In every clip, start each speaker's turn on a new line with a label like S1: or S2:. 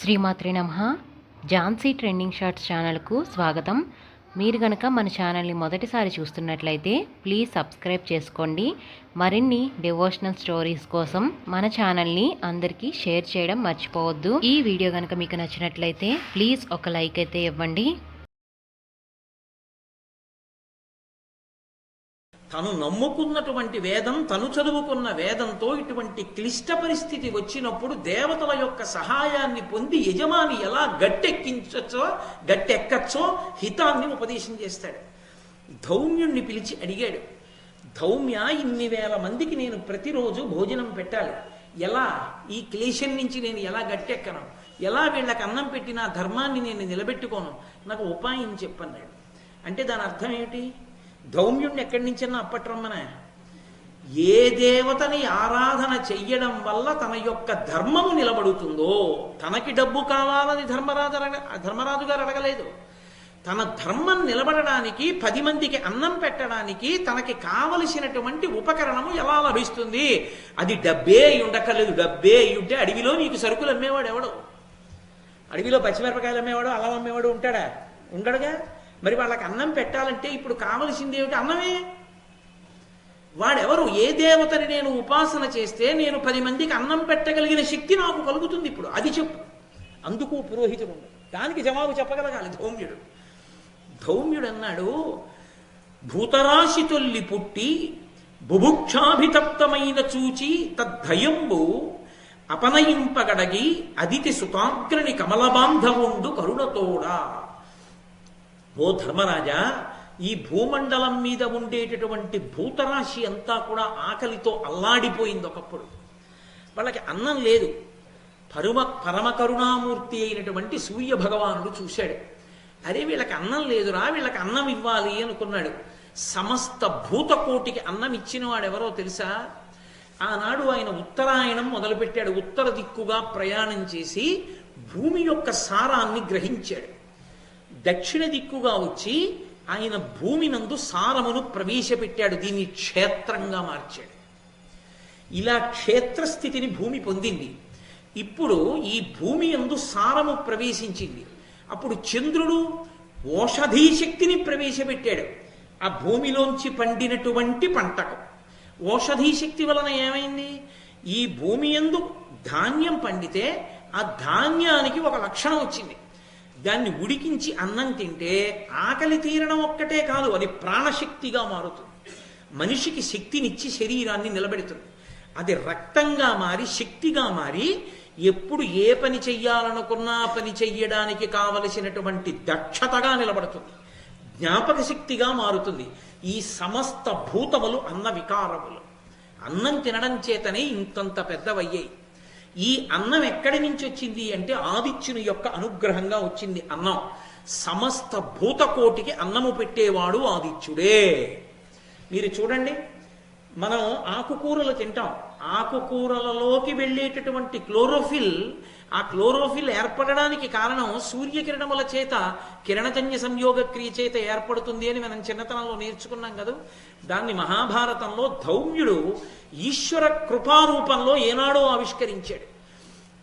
S1: శ్రీమాత్రి నమ. Jhansi trending shorts ఛానల్కు స్వాగతం. మీరు గనక మన ఛానల్ని మొదటిసారి చూస్తున్నట్లయితే ప్లీజ్ సబ్స్క్రైబ్ చేసుకోండి. మరిన్ని డివోషనల్ స్టోరీస్ కోసం మన ఛానల్ని అందరికీ షేర్ చేయడం మర్చిపోవద్దు. ఈ వీడియో కనుక మీకు నచ్చినట్లయితే ప్లీజ్ ఒక లైక్ అయితే ఇవ్వండి.
S2: తను నమ్ముకున్నటువంటి వేదం తను చదువుకున్న వేదంతో ఇటువంటి క్లిష్ట పరిస్థితి వచ్చినప్పుడు దేవతల యొక్క సహాయాన్ని పొంది యజమాని ఎలా గట్టెక్కించచ్చో గట్టెక్కచ్చో హితాన్ని ఉపదేశం చేస్తాడు. ధౌమ్యుణ్ణి పిలిచి అడిగాడు ధౌమ్య ఇన్ని వేల మందికి నేను ప్రతిరోజు భోజనం పెట్టాలి. ఎలా? ఈ క్లేశం నుంచి నేను ఎలా గట్టెక్కను? ఎలా వీళ్ళకి అన్నం పెట్టి నా ధర్మాన్ని నేను నిలబెట్టుకోను? నాకు ఉపాయం చెప్పన్నాడు. అంటే దాని అర్థం ఏమిటి? ధౌమ్యుణ్ణి ఎక్కడి నుంచన్నా అప్పట్రమ్మన. ఏ దేవతని ఆరాధన చెయ్యడం వల్ల తన యొక్క ధర్మము నిలబడుతుందో తనకి డబ్బు కావాలని ధర్మరాజు అడగ- ధర్మరాజు గారు అడగలేదు. తన ధర్మం నిలబడడానికి పది మందికి అన్నం పెట్టడానికి తనకి కావలసినటువంటి ఉపకరణము ఎలా లభిస్తుంది? అది డబ్బే అయి ఉండక్కర్లేదు డబ్బే ఉంటే అడవిలో నీకు సరుకులు అమ్మేవాడు ఎవడు? అడవిలో పచ్చిమిరపకాయలు అమ్మేవాడు అల్లం అమ్మేవాడు ఉంటాడా? ఉండడుగా? మరి వాళ్ళకి అన్నం పెట్టాలంటే ఇప్పుడు కావలసింది ఏమిటి? అన్నమే. వాడెవరు? ఏ దేవతని నేను ఉపాసన చేస్తే నేను పది మందికి అన్నం పెట్టగలిగిన శక్తి నాకు కలుగుతుంది ఇప్పుడు. అది చెప్పు. అందుకు పురోహితుడు దానికి జవాబు చెప్పగలగాలి. ధౌమ్యుడు. ధౌమ్యుడు అన్నాడు భూతరాశి తొల్లి పుట్టి బుభుక్షాభితప్తమైన చూచి తద్ధయంబు అపనయింపగడగి అదితి సుతాగ్రని కమలబాంధవుండు కరుణతోడా. ఓ ధర్మరాజా ఈ భూమండలం మీద ఉండేటటువంటి భూతరాశి అంతా కూడా ఆకలితో అల్లాడిపోయింది ఒకప్పుడు. వాళ్ళకి అన్నం లేదు. పరమ పరమ కరుణామూర్తి అయినటువంటి సూర్య భగవానుడు చూశాడు. అరే వీళ్ళకి అన్నం లేదురా వీళ్ళకి అన్నం ఇవ్వాలి అనుకున్నాడు. సమస్త భూతకోటికి అన్నం ఇచ్చిన ఎవరో తెలుసా? ఆనాడు ఆయన ఉత్తరాయణం మొదలుపెట్టాడు. ఉత్తర దిక్కుగా ప్రయాణం చేసి భూమి యొక్క సారాన్ని గ్రహించాడు. దక్షిణ దిక్కుగా వచ్చి ఆయన భూమి నందు సారమును ప్రవేశపెట్టాడు. దీన్ని క్షేత్రంగా మార్చాడు. ఇలా క్షేత్రస్థితిని భూమి పొందింది. ఇప్పుడు ఈ భూమి యందు సారము ప్రవేశించింది. అప్పుడు చంద్రుడు ఓషధీ శక్తిని ప్రవేశపెట్టాడు. ఆ భూమిలోంచి పండినటువంటి పంటకు. ఓషధీ శక్తి వలన ఏమైంది? ఈ భూమి యందు ధాన్యం పండితే ఆ ధాన్యానికి ఒక లక్షణం వచ్చింది. దాన్ని ఉడికించి అన్నం తింటే ఆకలి తీరడం ఒక్కటే కాదు అది ప్రాణశక్తిగా మారుతుంది. మనిషికి శక్తినిచ్చి శరీరాన్ని నిలబెడుతుంది. అది రక్తంగా మారి శక్తిగా మారి ఎప్పుడు ఏ పని చెయ్యాలనుకున్నా పని చెయ్యడానికి కావలసినటువంటి దక్షతగా నిలబడుతుంది. జ్ఞాపక శక్తిగా మారుతుంది. ఈ సమస్త భూతములు అన్న వికారములు. అన్నం తినడం చేతనే ఇంతంత పెద్దవయ్యాయి. ఈ అన్నం ఎక్కడి నుంచి వచ్చింది అంటే ఆదిత్యుని యొక్క అనుగ్రహంగా వచ్చింది అన్నం. సమస్త భూతకోటికి అన్నము పెట్టేవాడు ఆదిత్యుడే. మీరు చూడండి మనం ఆకుకూరలు తింటాం. ఆకుకూరలలోకి వెళ్ళేటటువంటి క్లోరోఫిల్ ఆ క్లోరోఫిల్ ఏర్పడడానికి కారణం సూర్యకిరణముల చేత కిరణజన్య సంయోగ క్రియ చేత ఏర్పడుతుంది అని మనం చిన్నతనంలో నేర్చుకున్నాం కదా? దాన్ని మహాభారతంలో ధౌమ్యుడు ఈశ్వర కృపారూపంలో ఏనాడో ఆవిష్కరించాడు.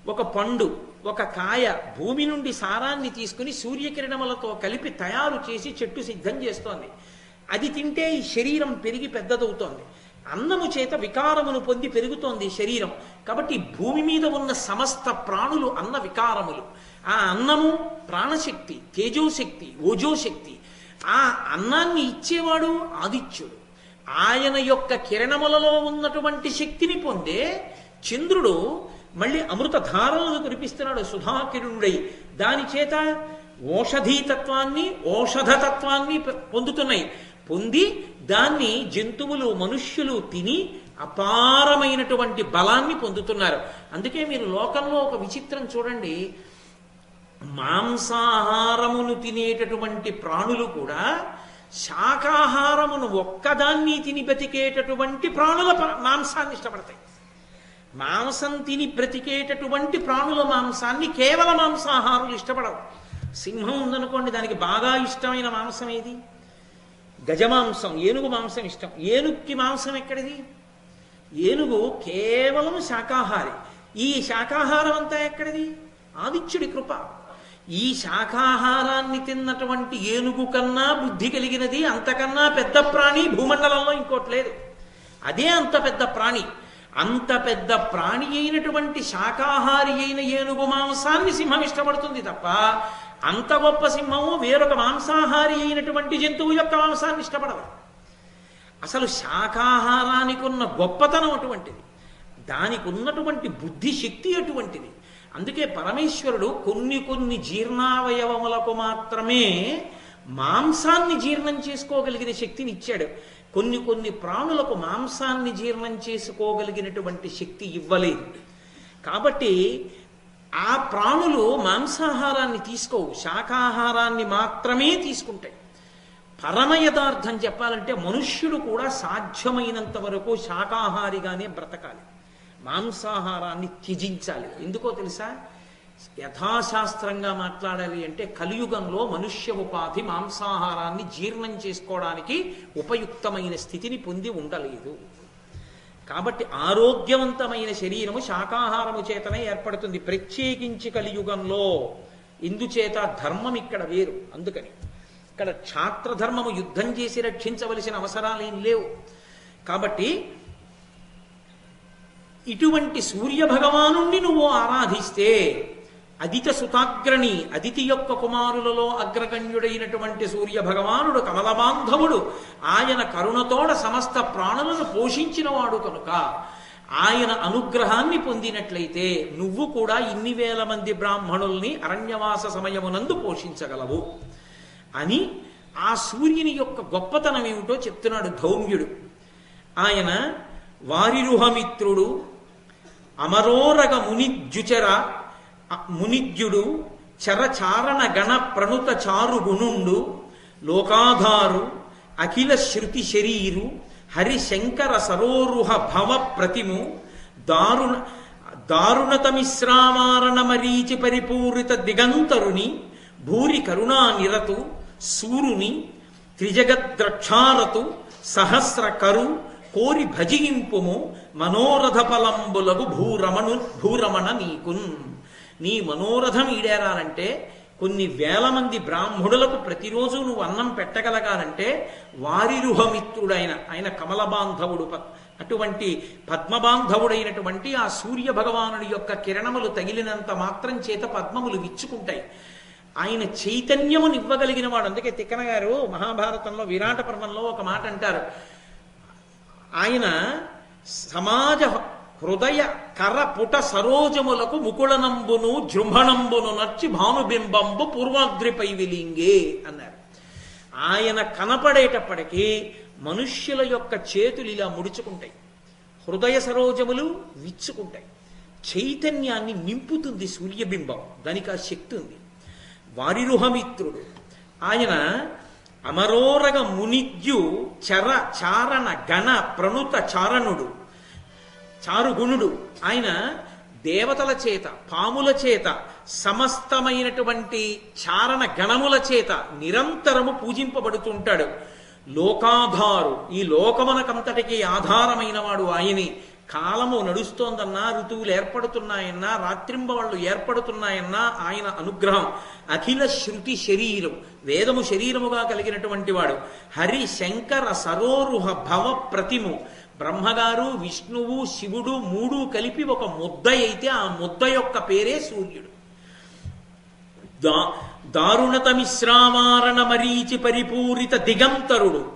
S2: ఒక పండు ఒక కాయ భూమి నుండి సారాన్ని తీసుకుని సూర్యకిరణములతో కలిపి తయారు చేసి చెట్టు సిద్ధం చేస్తోంది. అది తింటే ఈ శరీరం పెరిగి పెద్దదవుతోంది. అన్నము చేత వికారమును పొంది పెరుగుతోంది శరీరం. కాబట్టి భూమి మీద ఉన్న సమస్త ప్రాణులు అన్న వికారములు. ఆ అన్నము ప్రాణశక్తి తేజోశక్తి ఓజోశక్తి. ఆ అన్నాన్ని ఇచ్చేవాడు ఆదిత్యుడు. ఆయన యొక్క కిరణములలో ఉన్నటువంటి శక్తిని పొందే చంద్రుడు మళ్ళీ అమృత ధారలను కురిపిస్తున్నాడు సుధాకిరుడై. దాని చేత ఓషధీతత్వాన్ని ఓషధతత్వాన్ని పొందుతున్నాయి. పొంది దాన్ని జంతువులు మనుష్యులు తిని అపారమైనటువంటి బలాన్ని పొందుతున్నారు. అందుకే మీరు లోకంలో ఒక విచిత్రం చూడండి. మాంసాహారమును తినేటటువంటి ప్రాణులు కూడా శాకాహారమును ఒక్కదాన్ని తిని బ్రతికేటటువంటి ప్రాణుల మాంసాన్ని ఇష్టపడతాయి. మాంసం తిని బ్రతికేటటువంటి ప్రాణుల మాంసాన్ని కేవల మాంసాహారులు ఇష్టపడవు సింహం ఉందనుకోండి దానికి బాగా ఇష్టమైన మాంసం ఏది? గజమాంసం ఏనుగు మాంసం ఇష్టం. ఏనుగుకి మాంసం ఎక్కడిది? ఏనుగు కేవలం శాకాహారి. ఈ శాకాహారం అంతా ఎక్కడిది? ఆదిత్యుడి కృప. ఈ శాకాహారాన్ని తిన్నటువంటి ఏనుగు కన్నా బుద్ధి కలిగినది అంతకన్నా పెద్ద ప్రాణి భూమండలంలో ఇంకోటి లేదు. అదే అంత పెద్ద ప్రాణి. అంత పెద్ద ప్రాణి అయినటువంటి శాకాహారి అయిన ఏనుగు మాంసాన్ని సింహం ఇష్టపడుతుంది తప్ప అంత గొప్ప సింహము వేరొక మాంసాహారి అయినటువంటి జంతువు యొక్క మాంసాన్ని ఇష్టపడదు. అసలు శాకాహారానికి ఉన్న గొప్పతనం అటువంటిది. దానికి ఉన్నటువంటి బుద్ధి శక్తి అటువంటిది. అందుకే పరమేశ్వరుడు కొన్ని కొన్ని జీర్ణావయవములకు మాత్రమే మాంసాన్ని జీర్ణం చేసుకోగలిగిన శక్తిని ఇచ్చాడు. కొన్ని కొన్ని ప్రాణులకు మాంసాన్ని జీర్ణం చేసుకోగలిగినటువంటి శక్తి ఇవ్వలేదు. కాబట్టి ఆ ప్రాణులు మాంసాహారాన్ని తీసుకోవు శాకాహారాన్ని మాత్రమే తీసుకుంటాయి. పరమ యథార్థం చెప్పాలంటే మనుష్యుడు కూడా సాధ్యమైనంత వరకు శాకాహారిగానే బ్రతకాలి. మాంసాహారాన్ని త్యజించాలి. ఎందుకో తెలుసా? యథాశాస్త్రంగా మాట్లాడాలి అంటే కలియుగంలో మనుష్య ఉపాధి మాంసాహారాన్ని జీర్ణం చేసుకోవడానికి ఉపయుక్తమైన స్థితిని పొంది ఉండలేదు. కాబట్టి ఆరోగ్యవంతమైన శరీరము శాకాహారము చేతనే ఏర్పడుతుంది. ప్రత్యేకించి కలియుగంలో. ఇందుచేత ధర్మం ఇక్కడ వేరు. అందుకని ఇక్కడ క్షాత్రధర్మము యుద్ధం చేసి రక్షించవలసిన అవసరాలేం లేవు. కాబట్టి ఇటువంటి సూర్య భగవానుణ్ణి నువ్వు ఆరాధిస్తే అదిత సుతాగ్రణి అదితి యొక్క కుమారులలో అగ్రగణ్యుడైనటువంటి సూర్య భగవానుడు కమలబాంధవుడు. ఆయన కరుణతోడ సమస్త ప్రాణులను పోషించినవాడు కనుక ఆయన అనుగ్రహాన్ని పొందినట్లయితే నువ్వు కూడా ఇన్ని వేల మంది బ్రాహ్మణుల్ని అరణ్యవాస సమయమునందు పోషించగలవు. అని ఆ సూర్యుని యొక్క గొప్పతనం ఏమిటో చెప్తున్నాడు ధౌమ్యుడు. ఆయన వారిరుహమిత్రుడు అమరోరగ మునిద్యుచర మునిజ్యుడు చరచారణ గణ ప్రణుత చారు గుణుండు లోకాధారు అఖిల శృతి శరీరు హరిశంకర సరోరుహ భవ ప్రతిము దారుణ దారుణతమిశ్రామారణ మరీచి పరిపూరిత దిగంతరుని భూరి కరుణా నిరతు సూరుని త్రిజగద్రక్షారతు సహస్ర కరు కోరి భజింపుము మనోరథ పలంబులకు భూరమణు భూరమణ నీకున్. నీ మనోరథం ఈడేరాలంటే కొన్ని వేల మంది బ్రాహ్మణులకు ప్రతిరోజు నువ్వు అన్నం పెట్టగలగాలంటే వారిరుహమిత్రుడైన ఆయన కమల బాంధవుడు అటువంటి పద్మబాంధవుడైనటువంటి ఆ సూర్య భగవానుడి యొక్క కిరణములు తగిలినంత మాత్రం చేత పద్మములు విచ్చుకుంటాయి. ఆయన చైతన్యమును ఇవ్వగలిగిన వాడు. అందుకే తిక్కన గారు మహాభారతంలో విరాట పర్వంలో ఒక మాట అంటారు. ఆయన సమాజ హృదయ కర పుట సరోజములకు ముకుళనంబును జృంభణంబును నచ్చి భానుబింబంబు పూర్వాద్రిపై విలింగే అన్నారు. ఆయన కనపడేటప్పటికీ మనుష్యుల యొక్క చేతులు ఇలా ముడుచుకుంటాయి. హృదయ సరోజములు విచ్చుకుంటాయి. చైతన్యాన్ని నింపుతుంది సూర్యబింబం దానికి ఆ శక్తి ఉంది. వారిరుహమిత్రుడు ఆయన అమరోరగ మునిద్యు చర చారణ గణ ప్రణుత చారణుడు చారుగుణుడు. ఆయన దేవతల చేత పాముల చేత సమస్తమైనటువంటి చారణ గణముల చేత నిరంతరము పూజింపబడుతుంటాడు లోకాధారు ఈ లోకమునకంతటికి ఆధారమైన వాడు ఆయనే. కాలము నడుస్తోందన్నా ఋతువులు ఏర్పడుతున్నాయన్నా రాత్రింబవళ్ళు ఏర్పడుతున్నాయన్నా ఆయన అనుగ్రహం. అఖిల శృతి శరీరం వేదము శరీరముగా కలిగినటువంటి వాడు. హరి శంకర సరోరుహ భవ ప్రతిము. బ్రహ్మగారు విష్ణువు శివుడు మూడు కలిపి ఒక ముద్ద అయితే ఆ ముద్ద యొక్క పేరే సూర్యుడు. దా దారుణతమిశ్రామారణ మరీచి పరిపూరిత దిగంతరుడు.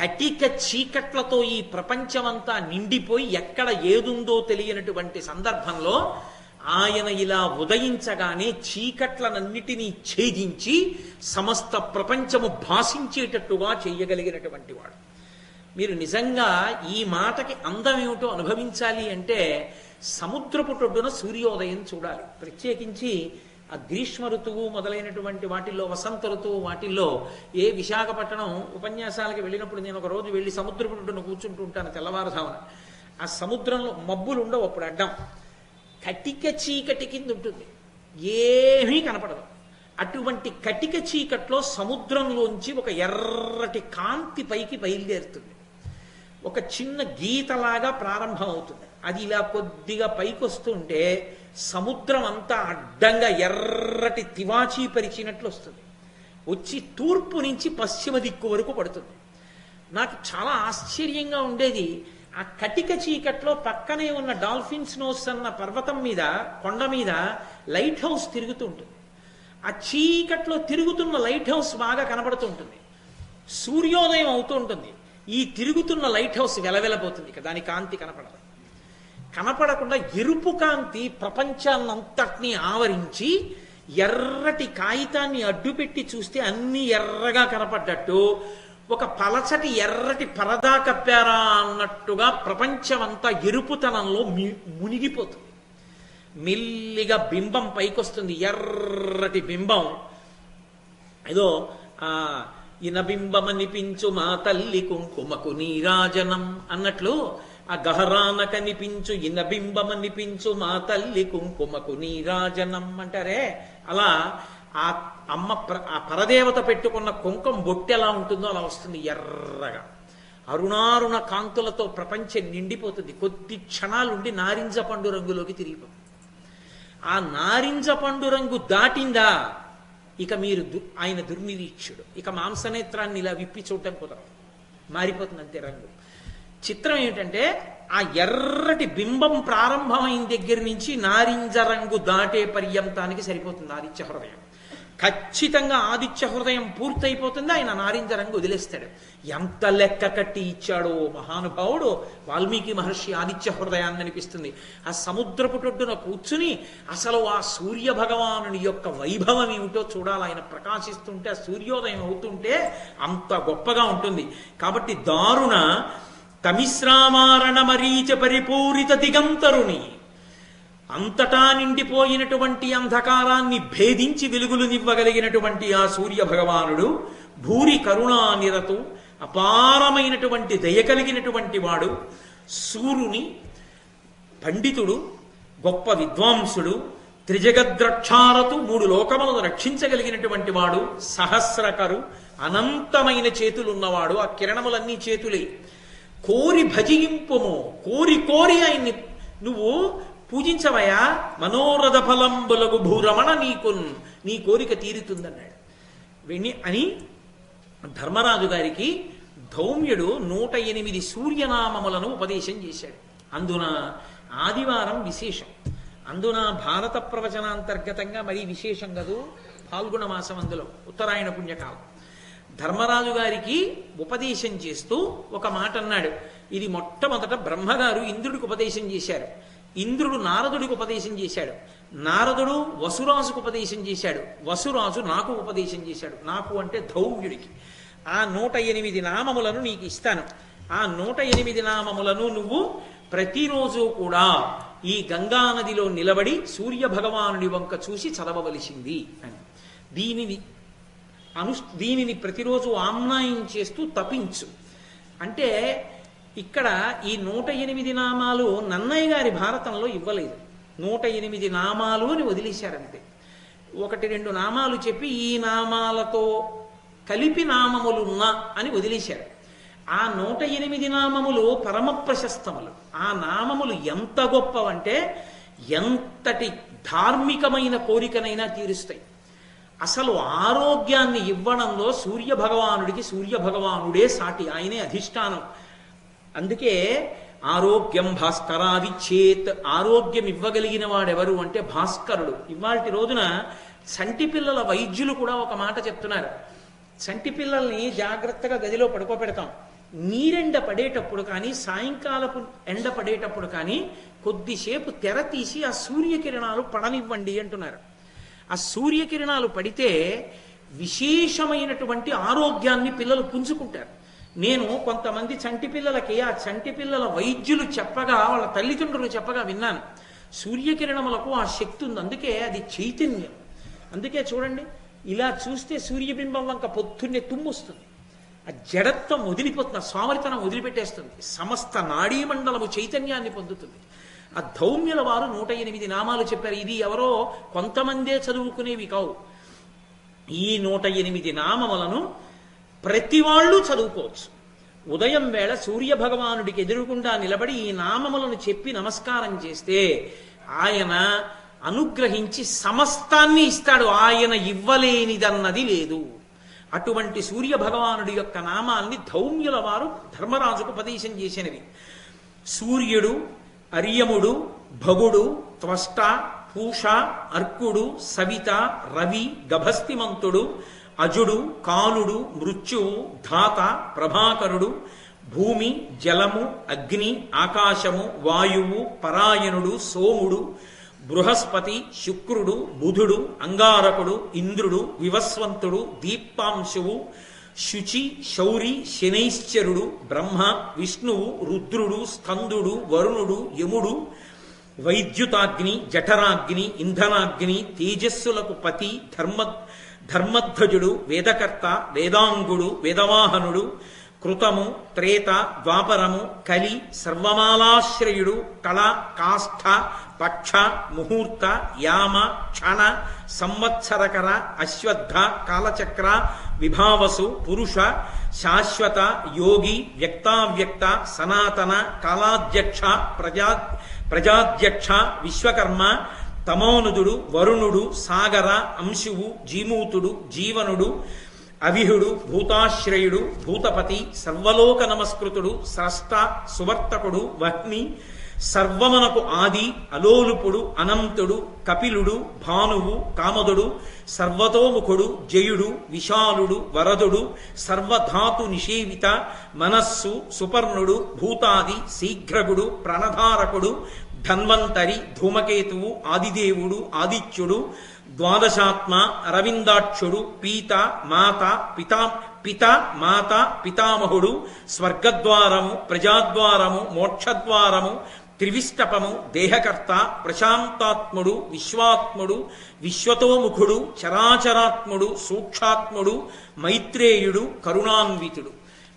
S2: కటిక చీకట్లతో ఈ ప్రపంచమంతా నిండిపోయి ఎక్కడ ఏదుందో తెలియనటువంటి సందర్భంలో ఆయన ఇలా ఉదయించగానే చీకట్లనన్నిటినీ ఛేదించి సమస్త ప్రపంచము భాషించేటట్టుగా చేయగలిగినటువంటి వాడు. మీరు నిజంగా ఈ మాటకి అందం ఏమిటో అనుభవించాలి అంటే సముద్రపు టొడ్డున సూర్యోదయం చూడాలి. ప్రత్యేకించి ఆ గ్రీష్మ ఋతువు మొదలైనటువంటి వాటిల్లో వసంత ఋతువు వాటిల్లో ఏ విశాఖపట్నం ఉపన్యాసాలకి వెళ్ళినప్పుడు నేను ఒక రోజు వెళ్ళి సముద్రపు టొడ్డున కూర్చుంటూ ఉంటాను తెల్లవారుధామన ఆ సముద్రంలో మబ్బులు ఉండవు అప్పుడు అడ్డం. కటిక చీకటి కింద ఉంటుంది. ఏమీ కనపడదు. అటువంటి కటిక చీకట్లో సముద్రంలోంచి ఒక ఎర్రటి కాంతి పైకి బయలుదేరుతుంది. ఒక చిన్న గీతలాగా ప్రారంభం అవుతుంది అది ఇలా కొద్దిగా పైకి వస్తుంటే సముద్రం అంతా అడ్డంగా ఎర్రటి తివాచీ పరిచినట్లు వస్తుంది. వచ్చి తూర్పు నుంచి పశ్చిమ దిక్కు వరకు పడుతుంది. నాకు చాలా ఆశ్చర్యంగా ఉండేది ఆ కటిక చీకట్లో పక్కనే ఉన్న డాల్ఫిన్స్ నోస్ అన్న పర్వతం మీద కొండ మీద లైట్ హౌస్ తిరుగుతూ ఉంటుంది. ఆ చీకట్లో తిరుగుతున్న లైట్ హౌస్ బాగా కనబడుతుంటుంది సూర్యోదయం అవుతూ ఉంటుంది. ఈ తిరుగుతున్న లైట్ హౌస్ వెలవెలబోతుంది ఇక దాని కాంతి కనపడదు. కనపడకుండా ఎరుపు కాంతి ప్రపంచాన్నంతటినీ ఆవరించి ఎర్రటి కాగితాన్ని అడ్డుపెట్టి చూస్తే అన్ని ఎర్రగా కనపడ్డట్టు. ఒక పలచటి ఎర్రటి పరదా కప్పారా అన్నట్టుగా ప్రపంచమంతా ఎరుపుతనంలో మునిగిపోతుంది. మెల్లిగా బింబం పైకొస్తుంది ఎర్రటి బింబం. ఏదో ఇనబింబమనిపించు మా తల్లి కుంకుమకు నీరాజనం అన్నట్లు ఆ గహరాన కనిపించు ఇనబింబమనిపించు మా తల్లి కుంకుమకు నీరాజనం అంటారే? అలా ఆ అమ్మ ప్ర- ఆ పరదేవత పెట్టుకున్న కుంకం బొట్టె ఎలా ఉంటుందో అలా వస్తుంది ఎర్రగా. అరుణారుణ కాంతులతో ప్రపంచం నిండిపోతుంది. కొద్ది క్షణాలుండి నారింజ పండు రంగులోకి తిరిగిపోతుంది ఆ నారింజ పండు రంగు దాటిందా? ఇక మీరు ఆయన దుర్నిరీక్షుడు. ఇక మాంసనేత్రాన్ని ఇలా విప్పి చూడటం కుదరదు. మారిపోతుంది అంతే రంగు. చిత్రం ఏమిటంటే ఆ ఎర్రటి బింబం ప్రారంభమైన దగ్గర నుంచి నారింజ రంగు దాటే పర్యంతానికి సరిపోతుంది ఆదిత్య హృదయం. ఖచ్చితంగా ఆదిత్య హృదయం పూర్తయిపోతుంది ఆయన నారింజ రంగు వదిలేస్తాడు. ఎంత లెక్క కట్టి ఇచ్చాడో మహానుభావుడు వాల్మీకి మహర్షి ఆదిత్య హృదయాన్ని అనిపిస్తుంది. ఆ సముద్రపు టొడ్డున కూర్చుని అసలు ఆ సూర్య భగవానుని యొక్క వైభవం ఏమిటో చూడాలి. ఆయన ప్రకాశిస్తుంటే సూర్యోదయం అవుతుంటే అంత గొప్పగా ఉంటుంది. కాబట్టి దారుణ తమిశ్రామారణ మరీచ పరిపూరిత దిగంతరుని. అంతటా నిండిపోయినటువంటి అంధకారాన్ని భేదించి వెలుగులు నివ్వగలిగినటువంటి ఆ సూర్య భగవానుడు భూరి కరుణానిరతు అపారమైనటువంటి దయ కలిగినటువంటి వాడు సూర్యుని పండితుడు గొప్ప విద్వాంసుడు త్రిజగద్రక్షారతు మూడు లోకములను రక్షించగలిగినటువంటి వాడు సహస్రకరు అనంతమైన చేతులున్నవాడు ఆ కిరణములన్నీ చేతులే. కోరి భజింపుము కోరి కోరి ఆయన్ని నువ్వు పూజించవయా మనోరథ ఫలంబులకు భూరమణ నీకు నీ కోరిక తీరుతుందన్నాడు. వెన్ని అని ధర్మరాజు గారికి ధౌమ్యుడు నూట ఎనిమిది సూర్యనామములను ఉపదేశం చేశాడు. అందున ఆదివారం విశేషం. అందున భారత ప్రవచనాంతర్గతంగా మరీ విశేషం కదూ పాల్గొన మాసం అందులో ఉత్తరాయణ పుణ్యకాలం. ధర్మరాజు గారికి ఉపదేశం చేస్తూ ఒక మాట అన్నాడు. ఇది మొట్టమొదట బ్రహ్మగారు ఇంద్రుడికి ఉపదేశం చేశారు. ఇంద్రుడు నారదుడికి ఉపదేశం చేశాడు. నారదుడు వసురాజుకు ఉపదేశం చేశాడు. వసురాజు నాకు ఉపదేశం చేశాడు. నాకు అంటే ధౌవ్యుడికి. ఆ నూట ఎనిమిది నామములను నీకు ఇస్తాను. ఆ నూట ఎనిమిది నామములను నువ్వు ప్రతిరోజు కూడా ఈ గంగా నదిలో నిలబడి సూర్య భగవానుడి వంక చూసి చదవవలసింది అని. దీనిని అను దీనిని ప్రతిరోజు ఆమ్నాయం చేస్తూ తపించు. అంటే ఇక్కడ ఈ నూట ఎనిమిది నామాలు నన్నయ్య గారి భారతంలో ఇవ్వలేదు. నూట ఎనిమిది నామాలు అని వదిలేశారంతే. ఒకటి రెండు నామాలు చెప్పి ఈ నామాలతో కలిపి నామములున్నా అని వదిలేశారు. ఆ నూట ఎనిమిది నామములు పరమ ప్రశస్తములు. ఆ నామములు ఎంత గొప్పవంటే ఎంతటి ధార్మికమైన కోరికనైనా తీరుస్తాయి. అసలు ఆరోగ్యాన్ని ఇవ్వడంలో సూర్య భగవానుడికి సూర్య భగవానుడే సాటి ఆయనే అధిష్టానం. అందుకే ఆరోగ్యం భాస్కరాది చేత్ ఆరోగ్యం ఇవ్వగలిగిన వాడెవరు అంటే భాస్కరుడు. ఇవాటి రోజున చంటి పిల్లల వైద్యులు కూడా ఒక మాట చెప్తున్నారు. చంటి పిల్లల్ని జాగ్రత్తగా గదిలో పడుకోబెడతాం. నీరెండ పడేటప్పుడు కానీ సాయంకాలపు ఎండ పడేటప్పుడు కానీ కొద్దిసేపు తెర తీసి ఆ సూర్యకిరణాలు పడనివ్వండి అంటున్నారు. ఆ సూర్యకిరణాలు పడితే విశేషమైనటువంటి ఆరోగ్యాన్ని పిల్లలు పుంజుకుంటారు. నేను కొంతమంది చంటి పిల్లలకి ఆ చంటి పిల్లల వైద్యులు చెప్పగా వాళ్ళ తల్లిదండ్రులు చెప్పగా విన్నాను. సూర్యకిరణములకు ఆ శక్తి ఉంది. అందుకే అది చైతన్యం. అందుకే చూడండి ఇలా చూస్తే సూర్యబింబం వంక పొద్దున్నే తుమ్మొస్తుంది. ఆ జడత్వం వదిలిపోతుంది ఆ సోమరితనం వదిలిపెట్టేస్తుంది. సమస్త నాడీమండలము చైతన్యాన్ని పొందుతుంది. ఆ ధౌమ్యుల వారు నూట ఎనిమిది నామాలు చెప్పారు. ఇది ఎవరో కొంతమందే చదువుకునేవి కావు. ఈ నూట ఎనిమిది నామములను ప్రతి వాళ్ళు చదువుకోవచ్చు. ఉదయం వేళ సూర్య భగవానుడికి ఎదురుగుండా నిలబడి ఈ నామములను చెప్పి నమస్కారం చేస్తే ఆయన అనుగ్రహించి సమస్తాన్ని ఇస్తాడు. ఆయన ఇవ్వలేనిదన్నది లేదు. అటువంటి సూర్య భగవానుడి యొక్క నామాల్ని ధౌమ్యుల వారు ధర్మరాజుకు ఉపదేశం చేసినవి. సూర్యుడు అరియముడు భగుడు త్వష్ట పూష అర్కుడు సవిత రవి గభస్తిమంతుడు అజుడు కాలుడు మృత్యువు ధాత ప్రభాకరుడు భూమి జలము అగ్ని ఆకాశము వాయువు పరాయణుడు సోముడు బృహస్పతి శుక్రుడు బుధుడు అంగారకుడు ఇంద్రుడు వివస్వంతుడు దీప్తాంశువు శుచి శౌరి శనైశ్చరుడు బ్రహ్మ విష్ణువు రుద్రుడు స్కందుడు వరుణుడు యముడు వైద్యుతాగ్ని జఠరాగ్ని ఇంధనాగ్ని తేజస్సులకు పతి ధర్మ ధర్మధ్వజుడు వేదకర్త వేదాంగుడు వేదవాహనుడు కృతము త్రేత ద్వాపరము కలి సర్వమాలాశ్రయుడు కళ కాష్ఠ పక్ష ముహూర్త యామ క్షణ సంవత్సరకర అశ్వద్ధ కాలచక్ర విభావసు పురుష శాశ్వత యోగి వ్యక్తావ్యక్త సనాతన కాలాధ్యక్ష ప్రజా ప్రజాధ్యక్ష విశ్వకర్మ తమోనుదుడు వరుణుడు సాగర అంశువు జీమూతుడు జీవనుడు అవిహుడు భూతాశ్రయుడు భూతపతి సర్వలోక నమస్కృతుడు స్రష్ట సువర్తకుడు వహ్ని సర్వమనకు ఆది అలోలుపుడు అనంతుడు కపిలుడు భానువు కామదుడు సర్వతోముఖుడు జయుడు విశాలుడు వరదుడు సర్వధాతు నిషేవిత మనస్సు సుపర్ణుడు భూతాది శీఘ్రగుడు ప్రణధారకుడు ధన్వంతరి ధూమకేతువు ఆదిదేవుడు ఆదిత్యుడు ద్వాదశాత్మ అరవిందాక్షుడు పీత మాత పితా పిత మాత పితామహుడు స్వర్గద్వారము ప్రజాద్వారము మోక్షద్వారము త్రివిష్టపము దేహకర్త ప్రశాంతాత్ముడు విశ్వాత్ముడు విశ్వతోముఖుడు చరాచరాత్ముడు సూక్షాత్ముడు మైత్రేయుడు కరుణాన్వితుడు.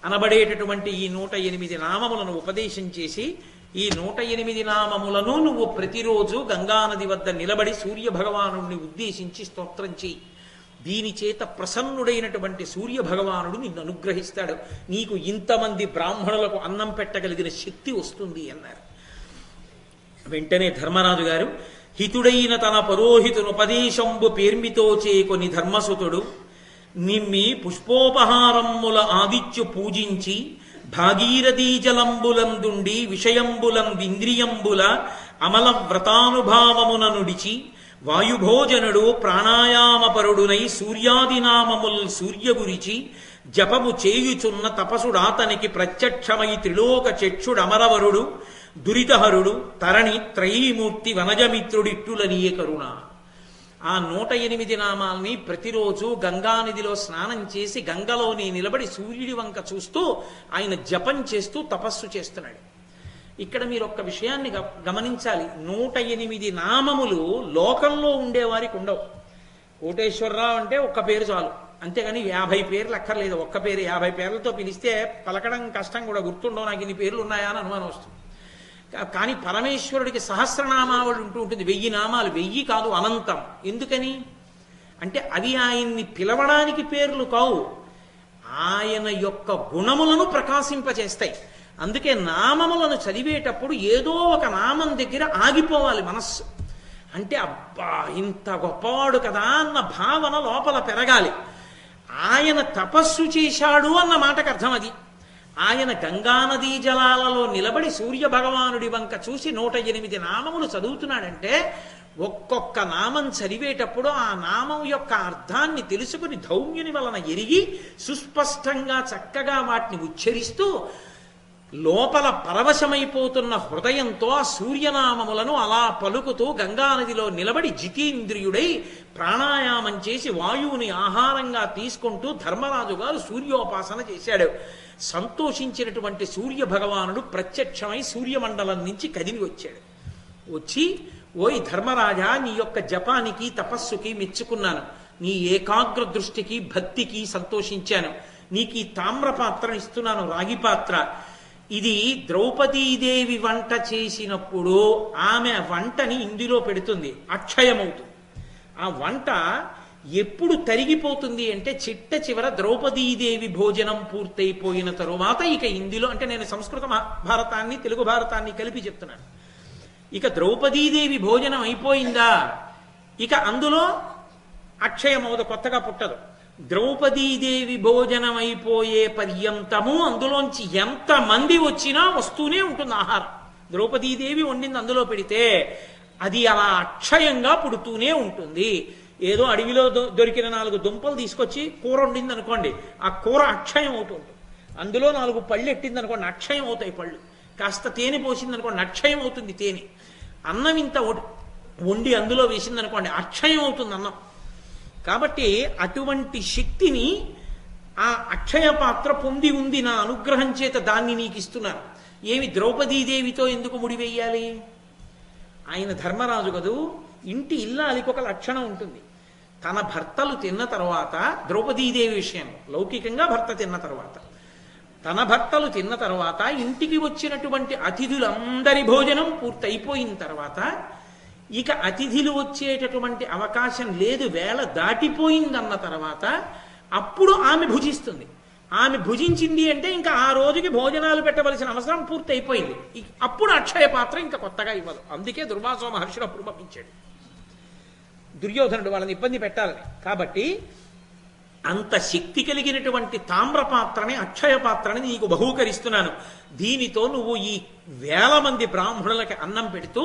S2: అనబడేటటువంటి ఈ నూట ఎనిమిది నామములను ఉపదేశం చేసి ఈ నూట ఎనిమిది నామములను నువ్వు ప్రతిరోజు గంగానది వద్ద నిలబడి సూర్య భగవానుడిని ఉద్దేశించి స్తోత్రం చేయి. దీని చేత ప్రసన్నుడైనటువంటి సూర్య భగవానుడు నిన్ను అనుగ్రహిస్తాడు. నీకు ఇంతమంది బ్రాహ్మణులకు అన్నం పెట్టగలిగిన శక్తి వస్తుంది అన్నారు. వెంటనే ధర్మరాజు గారు హితుడైన తన పరోహితునుపదేశంబు పేర్మితో చేకొని ధర్మసుతుడు నిమ్మి పుష్పోపహారమ్ముల ఆదిత్యు పూజించి భాగీరథీ జలంబులందుండి విషయంబులందింద్రియంబుల అమల వ్రతానుభావమున నుడిచి వాయుభోజనుడు ప్రాణాయామపరుడునై సూర్యాదినామముల్ సూర్యగురిచి జపము చేయుచున్న తపసుడాతనికి ప్రత్యక్షమై త్రిలోక చక్షుడమరవరుడు దురితహరుడు తరణి త్రయీమూర్తి వనజమిత్రుడిట్టులనియే కరుణ. ఆ నూట ఎనిమిది నామాల్ని ప్రతిరోజు గంగానదిలో స్నానం చేసి గంగలోని నిలబడి సూర్యుడి వంక చూస్తూ ఆయన జపం చేస్తూ తపస్సు చేస్తున్నాడు. ఇక్కడ మీరు ఒక్క విషయాన్ని గ- గమనించాలి. నూట ఎనిమిది నామములు లోకంలో ఉండేవారికి ఉండవు. కోటేశ్వరరావు అంటే ఒక్క పేరు చాలు. అంతేగాని యాభై పేర్లు అక్కర్లేదు. ఒక్క పేరు యాభై పేర్లతో పిలిస్తే పలకడం కష్టం కూడా గుర్తుండవు. నాకు ఇన్ని పేర్లు ఉన్నాయా అని అనుమానం వస్తుంది. కానీ పరమేశ్వరుడికి సహస్రనామావళి ఉంటూ ఉంటుంది. వెయ్యి నామాలు. వెయ్యి కాదు అనంతం. ఎందుకని? అంటే అవి ఆయన్ని పిలవడానికి పేర్లు కావు. ఆయన యొక్క గుణములను ప్రకాశింపచేస్తాయి. అందుకే నామములను చదివేటప్పుడు ఏదో ఒక నామం దగ్గర ఆగిపోవాలి మనస్సు. అంటే అబ్బా ఇంత గొప్పవాడు కదా అన్న భావన లోపల పెరగాలి. ఆయన తపస్సు చేశాడు అన్న మాటకు అర్థం అది. ఆయన గంగానదీ జలాలలో నిలబడి సూర్య భగవానుడి వంక చూసి నూట ఎనిమిది నామములు చదువుతున్నాడంటే ఒక్కొక్క నామం చదివేటప్పుడు ఆ నామం యొక్క అర్థాన్ని తెలుసుకుని ధౌమ్యుని వలన ఎరిగి సుస్పష్టంగా చక్కగా వాటిని ఉచ్చరిస్తూ లోపల పరవశమైపోతున్న హృదయంతో ఆ సూర్యనామములను అలా పలుకుతూ గంగానదిలో నిలబడి జితేంద్రియుడై ప్రాణాయామం చేసి వాయువుని ఆహారంగా తీసుకుంటూ ధర్మరాజు గారు సూర్యోపాసన చేశాడు. సంతోషించినటువంటి సూర్య భగవానుడు ప్రత్యక్షమై సూర్యమండలం నుంచి కదిలి వచ్చాడు. వచ్చి ఓయ్ ధర్మరాజా నీ యొక్క జపానికి తపస్సుకి మెచ్చుకున్నాను. నీ ఏకాగ్ర దృష్టికి భక్తికి సంతోషించాను. నీకు ఈ తామ్ర పాత్రను ఇస్తున్నాను రాగి పాత్ర ఇది ద్రౌపదీదేవి వంట చేసినప్పుడు ఆమె వంటని ఇందులో పెడుతుంది. అక్షయమవుతుంది. ఆ వంట ఎప్పుడు తరిగిపోతుంది అంటే చిట్ట చివర ద్రౌపదీదేవి భోజనం పూర్తయిపోయిన తరువాత ఇక ఇందులో అంటే నేను సంస్కృత మహా- భారతాన్ని తెలుగు భారతాన్ని కలిపి చెప్తున్నాను. ఇక ద్రౌపదీదేవి భోజనం అయిపోయిందా? ఇక అందులో అక్షయమవుదు కొత్తగా పుట్టదు. ద్రౌపదీదేవి భోజనం అయిపోయే పర్యంతము అందులోంచి ఎంత మంది వచ్చినా వస్తూనే ఉంటుంది ఆహారం. ద్రౌపదీదేవి వండింది అందులో పెడితే అది అలా అక్షయంగా పుడుతూనే ఉంటుంది. ఏదో అడవిలో దొ- దొరికిన నాలుగు దుంపలు తీసుకొచ్చి కూర వండింది అనుకోండి ఆ కూర అక్షయం అవుతుంది అందులో నాలుగు పళ్ళు ఎట్టింది అనుకోండి అక్షయం అవుతాయి పళ్ళు. కాస్త తేనె పోసింది అనుకోండి అక్షయం అవుతుంది తేనె. అన్నం ఇంత వండి అందులో వేసింది అనుకోండి అక్షయం అవుతుంది అన్నం. కాబట్టి అటువంటి శక్తిని ఆ అక్షయ పాత్ర పొంది ఉంది నా అనుగ్రహం చేత దాన్ని నీకు ఇస్తున్నారు ఏమి ద్రౌపదీదేవితో ఎందుకు ముడివేయాలి ఆయన ధర్మరాజు కదూ ఇంటి ఇల్లాలికి ఒక లక్షణం ఉంటుంది. తన భర్తలు తిన్న తర్వాత ద్రౌపదీదేవి విషయం లౌకికంగా భర్త తిన్న తర్వాత. తన భర్తలు తిన్న తర్వాత ఇంటికి వచ్చినటువంటి అతిథులందరి భోజనం పూర్తయిపోయిన తర్వాత ఇక అతిథులు వచ్చేటటువంటి అవకాశం లేదు వేళ దాటిపోయిందన్న తర్వాత అప్పుడు ఆమె భుజిస్తుంది. ఆమె భుజించింది అంటే ఇంకా ఆ రోజుకి భోజనాలు పెట్టవలసిన అవసరం పూర్తి అయిపోయింది అప్పుడు అక్షయ పాత్ర ఇంకా కొత్తగా ఇవ్వదు. అందుకే దుర్వాసో మహర్షులు అప్పుడు పంపించాడు దుర్యోధనుడు వాళ్ళని ఇబ్బంది పెట్టాలని కాబట్టి అంత శక్తి కలిగినటువంటి తామ్ర పాత్రని అక్షయ పాత్రని నీకు బహూకరిస్తున్నాను. దీనితో నువ్వు ఈ వేల మంది బ్రాహ్మణులకి అన్నం పెడుతూ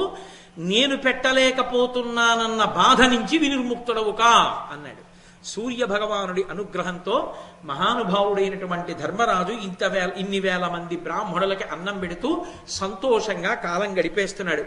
S2: నేను పెట్టలేకపోతున్నానన్న బాధ నుంచి వినిర్ముక్తుడవు కా అన్నాడు. సూర్య భగవానుడి అనుగ్రహంతో మహానుభావుడైనటువంటి ధర్మరాజు ఇంత వేల ఇన్ని వేల మంది బ్రాహ్మణులకి అన్నం పెడుతూ సంతోషంగా కాలం గడిపేస్తున్నాడు.